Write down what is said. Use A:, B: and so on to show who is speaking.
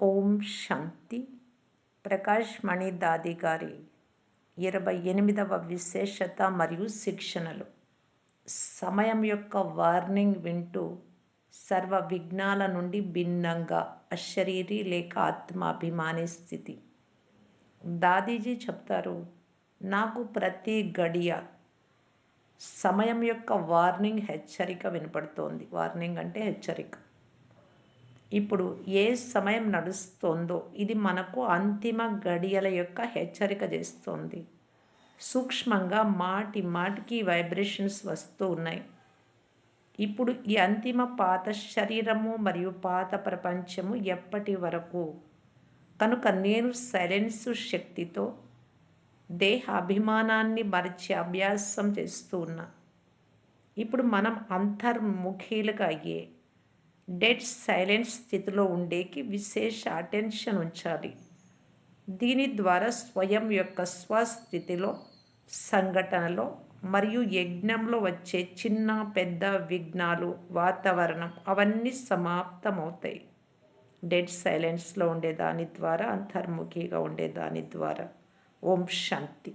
A: ఓం శాంతి. ప్రకాష్ మణి దాది గారి ఇరవై ఎనిమిదవ విశేషత మరియు శిక్షణలు. సమయం యొక్క వార్నింగ్ వింటూ సర్వ విఘ్నాల నుండి భిన్నంగా అశరీరి లేక ఆత్మాభిమాని స్థితి. దాదీజీ చెప్తారు నాకు ప్రతి గడియ సమయం యొక్క వార్నింగ్ హెచ్చరిక వినపడుతోంది. వార్నింగ్ అంటే హెచ్చరిక. ఇప్పుడు ఏ సమయం నడుస్తోందో ఇది మనకు అంతిమ గడియల యొక్క హెచ్చరిక చేస్తోంది. సూక్ష్మంగా మాటి మాటికి వైబ్రేషన్స్ వస్తూ ఉన్నాయి. ఇప్పుడు ఈ అంతిమ పాత శరీరము మరియు పాత ప్రపంచము ఎప్పటి వరకు? కనుక నేను సైలెన్స్ శక్తితో దేహ అభిమానాన్ని మరిచి అభ్యాసం చేస్తూ ఉన్నా. ఇప్పుడు మనం అంతర్ముఖీలుగా అయ్యే డెడ్ సైలెంట్ స్థితిలో ఉండేకి విశేష అటెన్షన్ ఉంచాలి. దీని ద్వారా స్వయం యొక్క స్వస్థితిలో సంఘటనలో మరియు యజ్ఞంలో వచ్చే చిన్న పెద్ద విఘ్నాలు వాతావరణం అవన్నీ సమాప్తమవుతాయి. డెడ్ సైలెన్స్లో ఉండే దాని ద్వారా అంతర్ముఖిగా ఉండే దాని ద్వారా. ఓం శాంతి.